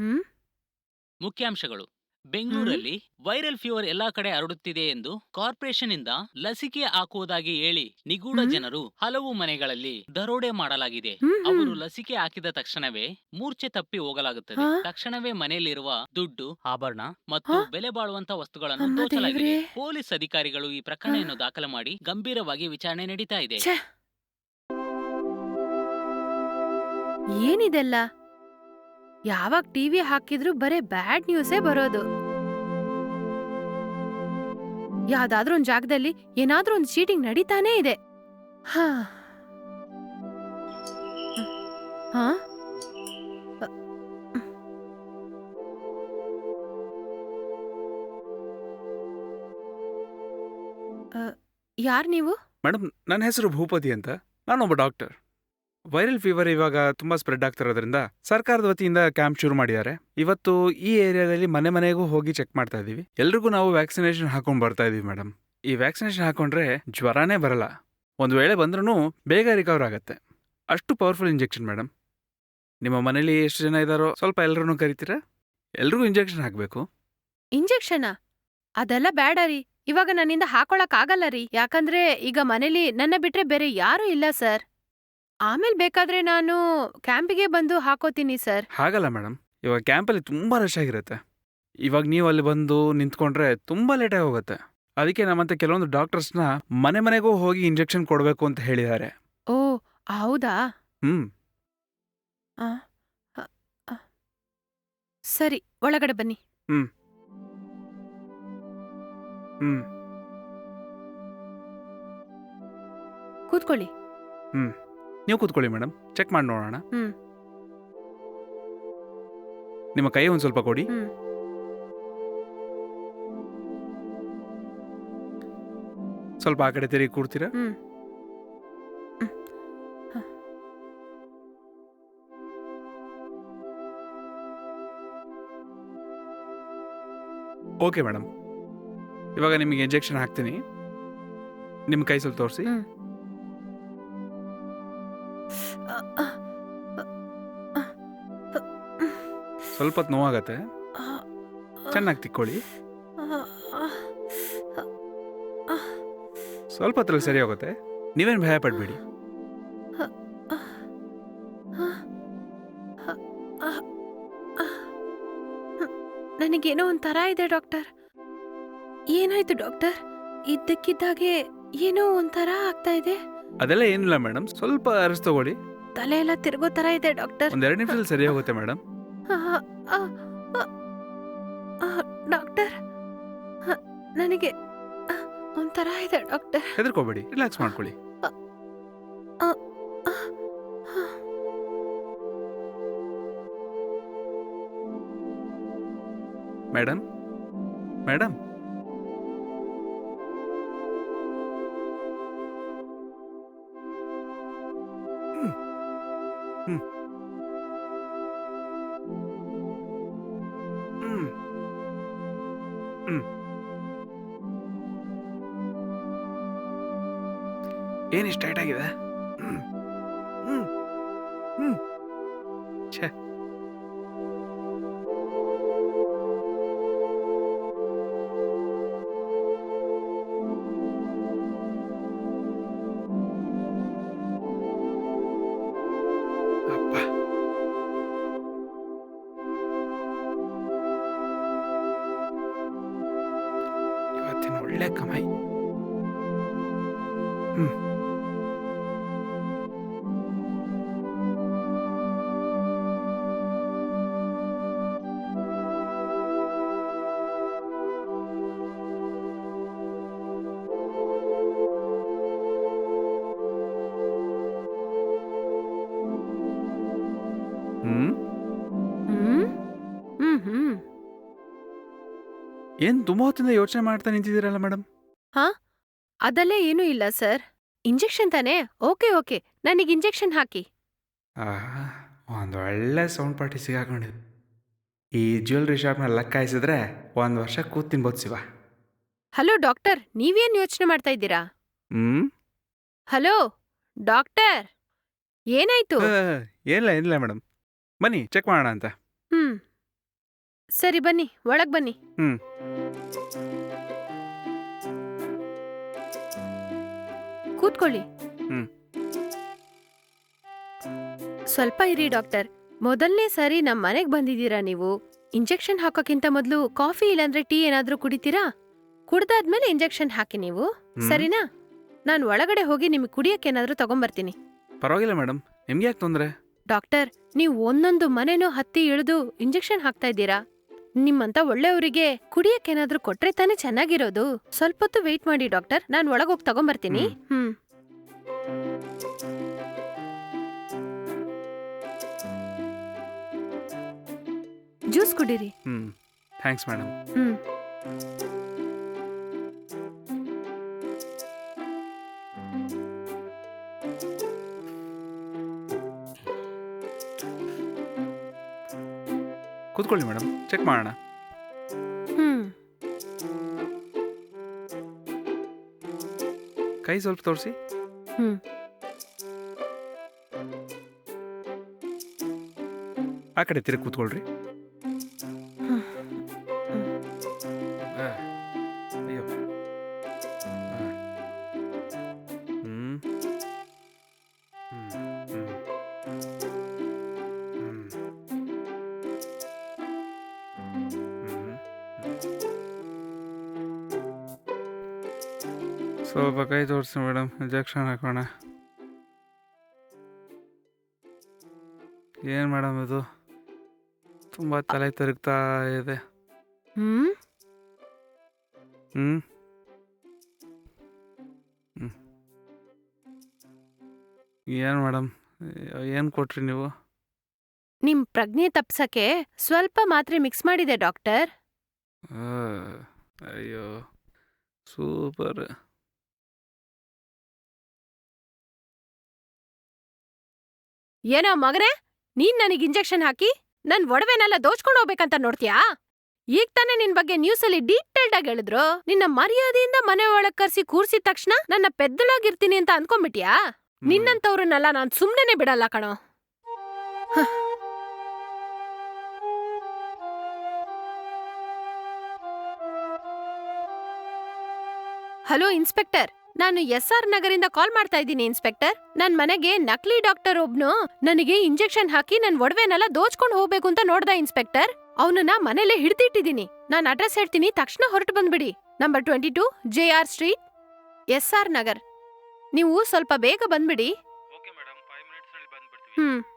ಹ್ಮ್? ಮುಖ್ಯಾಂಶಗಳು. ಬೆಂಗಳೂರಲ್ಲಿ viral fever ಎಲ್ಲಾ ಕಡೆ ಹರಡುತ್ತಿದೆ ಎಂದು ಕಾರ್ಪೊರೇಷನ್ ಇಂದ ಲಸಿಕೆ ಹಾಕುವುದಾಗಿ ಹೇಳಿ ನಿಗೂಢ ಜನರು ಹಲವು ಮನೆಗಳಲ್ಲಿ ದರೋಡೆ ಮಾಡಲಾಗಿದೆ. ಅವರು ಲಸಿಕೆ ಹಾಕಿದ ತಕ್ಷಣವೇ ಮೂರ್ಛೆ ತಪ್ಪಿ ಹೋಗಲಾಗುತ್ತದೆ. ತಕ್ಷಣವೇ ಮನೆಯಲ್ಲಿರುವ ದುಡ್ಡು ಆಭರಣ ಮತ್ತು? ಬೆಲೆ ಬಾಳುವಂತಹ ವಸ್ತುಗಳನ್ನು ದೋಚಲಾಗಿದೆ ಪೊಲೀಸ್ ಅಧಿಕಾರಿಗಳು ಈ ಪ್ರಕರಣವನ್ನು ದಾಖಲು ಮಾಡಿ ಗಂಭೀರವಾಗಿ ವಿಚಾರಣೆ ನಡೀತಾ ಇದೆ. ಏನಿದೆಲ್ಲ? ಯಾವಾಗ ಟಿವಿ ಹಾಕಿದ್ರು ಬರೇ ಬ್ಯಾಡ್ ನ್ಯೂಸೇ ಬರೋದು. ಯಾವ್ದಾದ್ರೂ ಒಂದ್ ಜಾಗದಲ್ಲಿ ಏನಾದ್ರೂ ಒಂದ್ ಚೀಟಿಂಗ್ ನಡೀತಾನೇ ಇದೆ. ಹಾ. ಹಾ? ಯಾರ್ ನೀವು? ಮೇಡಮ್ ನನ್ನ ಹೆಸರು ಭೂಪತಿ ಅಂತ. ನಾನೊಬ್ಬ ಡಾಕ್ಟರ್. ವೈರಲ್ ಫೀವರ್ ಇವಾಗ ತುಂಬಾ ಸ್ಪ್ರೆಡ್ ಆಗ್ತಿರೋದ್ರಿಂದ ಸರ್ಕಾರದ ವತಿಯಿಂದ ಕ್ಯಾಂಪ್ ಶುರು ಮಾಡಿದ್ದಾರೆ. ಇವತ್ತು ಈ ಏರಿಯಾದಲ್ಲಿ ಮನೆ ಮನೆಗೂ ಹೋಗಿ ಚೆಕ್ ಮಾಡ್ತಾ ಇದೀವಿ ಎಲ್ರಿಗೂ ನಾವು ವ್ಯಾಕ್ಸಿನೇಷನ್ ಹಾಕೊಂಡು ಬರ್ತಾ ಇದೀವಿ ಮೇಡಮ್ ಈ ವ್ಯಾಕ್ಸಿನೇಷನ್ ಹಾಕೊಂಡ್ರೆ ಜ್ವರನೇ ಬರಲ್ಲ. ಒಂದು ವೇಳೆ ಬಂದ್ರೂ ಬೇಗ ರಿಕವರ್ ಆಗುತ್ತೆ. ಅಷ್ಟು ಪವರ್ಫುಲ್ ಇಂಜೆಕ್ಷನ್ ಮೇಡಮ್ ನಿಮ್ಮ ಮನೇಲಿ ಎಷ್ಟು ಜನ ಇದ್ದಾರೋ ಸ್ವಲ್ಪ ಎಲ್ಲರೂ ಕರಿತೀರಾ? ಎಲ್ರಿಗೂ ಇಂಜೆಕ್ಷನ್ ಹಾಕಬೇಕು. ಇಂಜೆಕ್ಷನ್ ಅದೆಲ್ಲ ಬ್ಯಾಡ ರೀ. ಇವಾಗ ನನ್ನಿಂದ ಹಾಕೊಳಕ್ ಆಗಲ್ಲ ರೀ. ಯಾಕಂದ್ರೆ ಈಗ ಮನೇಲಿ ನನ್ನ ಬಿಟ್ರೆ ಬೇರೆ ಯಾರೂ ಇಲ್ಲ ಸರ್ ಆಮೇಲ್ ಬೇಕಾದ್ರೆ ನಾನು ಕ್ಯಾಂಪಿಗೆ ಬಂದು ಹಾಕೋತೀನಿ ಸರ್. ಹಾಗಲ್ಲ ಮೇಡಮ್ ಇವಾಗ ಕ್ಯಾಂಪಲ್ಲಿ ತುಂಬ ರಶ್ ಆಗಿರುತ್ತೆ. ಇವಾಗ ನೀವು ಅಲ್ಲಿ ಬಂದು ನಿಂತ್ಕೊಂಡ್ರೆ ತುಂಬ ಲೇಟಾಗಿ ಹೋಗುತ್ತೆ. ಅದಕ್ಕೆ ನಮ್ಮಂತ ಕೆಲವೊಂದು ಡಾಕ್ಟರ್ಸ್ನ ಮನೆ ಮನೆಗೂ ಹೋಗಿ ಇಂಜೆಕ್ಷನ್ ಕೊಡಬೇಕು ಅಂತ ಹೇಳಿದ್ದಾರೆ. ಓ ಹೌದಾ? ಹ್ಮ್. ಆ. ಸರಿ ಒಳಗಡೆ ಬನ್ನಿ. ಹ್ಮ್. ಕೂತ್ಕೊಳ್ಳಿ. ನೀವು ಕೂತ್ಕೊಳ್ಳಿ ಮೇಡಮ್. ಚೆಕ್ ಮಾಡಿ ನೋಡೋಣ. ಹ್ಮ್. ನಿಮ್ಮ ಕೈ ಒಂದು ಸ್ವಲ್ಪ ಕೊಡಿ. ಹ್ಮ್. ಸ್ವಲ್ಪ ಆ ಕಡೆ ತಿರುಗಿ ಕೂಡ್ತೀರಾ ಹ್ಮ್. ಓಕೆ ಮೇಡಮ್ ಇವಾಗ ನಿಮಗೆ ಇಂಜೆಕ್ಷನ್ ಹಾಕ್ತೀನಿ. ನಿಮ್ಮ ಕೈ ಸ್ವಲ್ಪ ತೋರಿಸಿ. ಹ್ಮ್. ಸ್ವಲ್ಪ ಹೊತ್ತು ನೋವಾಗತ್ತೆ ಚೆನ್ನಾಗಿ ತಿಕ್ಕೊಳ್ಳಿ ಸ್ವಲ್ಪ ಹೊತ್ತಲ್ಲಿ ಸರಿ ಹೋಗುತ್ತೆ ನೀವೇನು ಭಯ ಪಡಬೇಡಿ ನನಗೇನೋ ಒಂಥರ ಇದೆ ಡಾಕ್ಟರ್ ಏನಾಯ್ತು ಡಾಕ್ಟರ್ ಇದ್ದಕ್ಕಿದ್ದಾಗೆ ಏನೋ ಒಂಥರ ಆಗ್ತಾ ಇದೆ ಅದೆಲ್ಲ ಏನಿಲ್ಲ ಮೇಡಮ್ ಸ್ವಲ್ಪ ಅರಸ್ ತಗೊಳ್ಳಿ ತಲೆ ಎಲ್ಲ ತಿರ್ಗೋ ತರ ಇದೆ ಡಾಕ್ಟರ್ ಒಂದೆರಡು ನಿಮಿಷದಲ್ಲಿ ಸರಿ ಹೋಗುತ್ತೆ ಮೇಡಮ್ ಡಾಕ್ಟರ್ ಆ, ನನಗೆ ಆ, ಒಂಥರ ಇದೆ ಡಾಕ್ಟರ್ ಹೆದರ್ಕೋಬೇಡಿ ರಿಲ್ಯಾಕ್ಸ್ ಮಾಡ್ಕೊಳ್ಳಿ ಆ, ಆ, ಆ. Madam madam hmm. ಹ್ಮ್. ಏನಿಷ್ಟು ಟೈಟ್ ಆಗಿದೆ? ಇವತ್ತಿನ ಒಳ್ಳೆ ಏನ್ ತುಂಬಾ ಹೊತ್ತಿಂದ ಯೋಚನೆ ಮಾಡ್ತಾ ನಿಂತಿದ್ದೀರಲ್ಲ ಮೇಡಮ್ ಅದಲ್ಲೇ ಏನೂ ಇಲ್ಲ ಸರ್. ಇಂಜೆಕ್ಷನ್ ತಾನೇ? Okay okay. ನನಗೆ ಇಂಜೆಕ್ಷನ್ ಹಾಕಿ. ಒಂದು ಒಳ್ಳೆ ಸೌಂಡ್ ಪಾರ್ಟಿ ಸಿಗಾಕೊಂಡಿದ್ದು ಈ ಜ್ಯುವೆಲ್ರಿ ಶಾಪ್ನ ಲೆಕ್ಕಾಯಿಸಿದ್ರೆ ಒಂದು ವರ್ಷ ಕೂತ್ ತಿನ್ಬೋದು ಶಿವ. Hello doctor. ನೀವೇನು ಯೋಚನೆ ಮಾಡ್ತಾ ಇದ್ದೀರಾ? ಹ್ಮ್? Hello doctor. ಏನಾಯ್ತು? ಏನಿಲ್ಲ ಏನಿಲ್ಲ ಮೇಡಮ್ ಬನ್ನಿ ಚೆಕ್ ಮಾಡೋಣ ಅಂತ. ಹ್ಮ್. ಸರಿ ಬನ್ನಿ ಒಳಗ್ ಬನ್ನಿ. ಹ್ಮ್. ಕೂತ್ಕೊಳ್ಳಿ. ಹ್ಮ್. ಸ್ವಲ್ಪ ಇರಿ ಡಾಕ್ಟರ್. ಮೊದಲನೇ ಸಾರಿ ನಮ್ ಮನೆಗ್ ಬಂದಿದ್ದೀರಾ ನೀವು? ಇಂಜೆಕ್ಷನ್ ಹಾಕೋಕ್ಕಿಂತ ಮೊದಲು ಕಾಫಿ ಇಲ್ಲಾಂದ್ರೆ ಟೀ ಏನಾದ್ರೂ ಕುಡಿತೀರಾ? ಕುಡ್ದಾದ್ಮೇಲೆ ಇಂಜೆಕ್ಷನ್ ಹಾಕಿ ನೀವು ಹ್ಮ್. ಸರಿನಾ? ನಾನು ಒಳಗಡೆ ಹೋಗಿ ನಿಮಗೆ ಕುಡಿಯಕ್ಕೆ ಏನಾದ್ರೂ ತಗೊಂಬರ್ತೀನಿ. ಪರವಾಗಿಲ್ಲ ಮೇಡಮ್ ನಿಮ್ಗೆ ಯಾಕೆ ತೊಂದರೆ? ಡಾಕ್ಟರ್ ನೀವು ಒಂದೊಂದು ಮನೆನೂ ಹತ್ತಿ ಇಳಿದು ಇಂಜೆಕ್ಷನ್ ಹಾಕ್ತಾ ಇದ್ದೀರಾ? ನಿಮ್ಮಂತ ಒಳ್ಳೆಯವರಿಗೆ ಕುಡಿಯಕ್ಕೇನಾದ್ರೂ ಕೊಟ್ರೆ ತಾನೇ ಚೆನ್ನಾಗಿರೋದು. ಸ್ವಲ್ಪ ಹೊತ್ತು ವೆಯ್ಟ್ ಮಾಡಿ ಡಾಕ್ಟರ್. ನಾನ್ ಒಳಗೋಗಿ ತಗೊಂಬರ್ತೀನಿ. ಹ್ಮ್. ಜ್ಯೂಸ್ ಕುಡೀರಿ. ಹ್ಮ್. Thanks madam hmm. ಕೂತ್ಕೊಳ್ಳಿ ಮೇಡಮ್ ಚೆಕ್ ಮಾಡೋಣ. ಹ್ಮ್. ಕೈ ಸ್ವಲ್ಪ ತೋರಿಸಿ. ಹ್ಮ್. ಆ ಕಡೆ ತಿರುಗಿ ಕೂತ್ಕೊಳ್ರಿ. ಸ್ವಲ್ಪ ಕೈ ತೋರಿಸಿ ಮೇಡಮ್ ಇಂಜೆಕ್ಷನ್ ಹಾಕೋಣ. ಏನು ಮೇಡಮ್ ಇದು? ತುಂಬ ತಲೆ ತಿರುಗ್ತಾ ಇದೆ. ಹ್ಞೂ ಹ್ಞೂ ಏನು ಮೇಡಮ್ ಏನು ಕೊಟ್ರಿ ನೀವು? ನಿಮ್ ಪ್ರಜ್ಞೆ ತಪ್ಸಕ್ಕೆ ಸ್ವಲ್ಪ ಮಾತ್ರೆ ಮಿಕ್ಸ್ ಮಾಡಿದೆ ಡಾಕ್ಟರ್. ಆ, ಅಯ್ಯೋ ಸೂಪರ್. ಏನೋ ಮಗನೇ ನೀನ್ ನನಗ್ ಇಂಜೆಕ್ಷನ್ ಹಾಕಿ ನನ್ ಒಡವೆನೆಲ್ಲ ದೋಚ್ಕೊಂಡ್ ಹೋಗ್ಬೇಕಂತ ನೋಡ್ತೀಯಾ? ಈಗ ತಾನೇ ನಿನ್ ಬಗ್ಗೆ ನ್ಯೂಸ್ ಅಲ್ಲಿ ಡೀಟೇಲ್ಡ್ ಆಗಿ ಹೇಳಿದ್ರು. ನಿನ್ನ ಮರ್ಯಾದೆಯಿಂದ ಮನೆ ಒಳಗ್ ಕರ್ಸಿ ಕೂರ್ಸಿದ ತಕ್ಷಣ ನನ್ನ ಪೆದ್ದಳಾಗಿರ್ತೀನಿ ಅಂತ ಅನ್ಕೊಂಡ್ಬಿಟ್ಯಾ? ನಿನ್ನಂತವ್ರನ್ನೆಲ್ಲ ನಾನ್ ಸುಮ್ಮನೆ ಬಿಡಲ್ಲ ಕಣೋ. Hello inspector. ನಾನು ಎಸ್ ಆರ್ ನಗರಿಂದ ಕಾಲ್ ಮಾಡ್ತಾ ಇದ್ದೀನಿ ಇನ್ಸ್ಪೆಕ್ಟರ್. ನನ್ ಮನೆಗೆ ನಕಲಿ ಡಾಕ್ಟರ್ ಒಬ್ನು ನನಗೆ ಇಂಜೆಕ್ಷನ್ ಹಾಕಿ ನನ್ ಒಡವೆನೆಲ್ಲ ದೋಚ್ಕೊಂಡ್ ಹೋಗ್ಬೇಕು ಅಂತ ನೋಡ್ದ ಇನ್ಸ್ಪೆಕ್ಟರ್. ಅವನನ್ನ ಮನೇಲೆ ಹಿಡ್ದಿಟ್ಟಿದ್ದೀನಿ. ನಾನ್ ಅಡ್ರೆಸ್ ಹೇಳ್ತೀನಿ ತಕ್ಷಣ ಹೊರಟು ಬಂದ್ಬಿಡಿ. Number twenty two J R street S R Nagar. ನೀವು ಸ್ವಲ್ಪ ಬೇಗ ಬಂದ್ಬಿಡಿ. ಹ್ಮ್.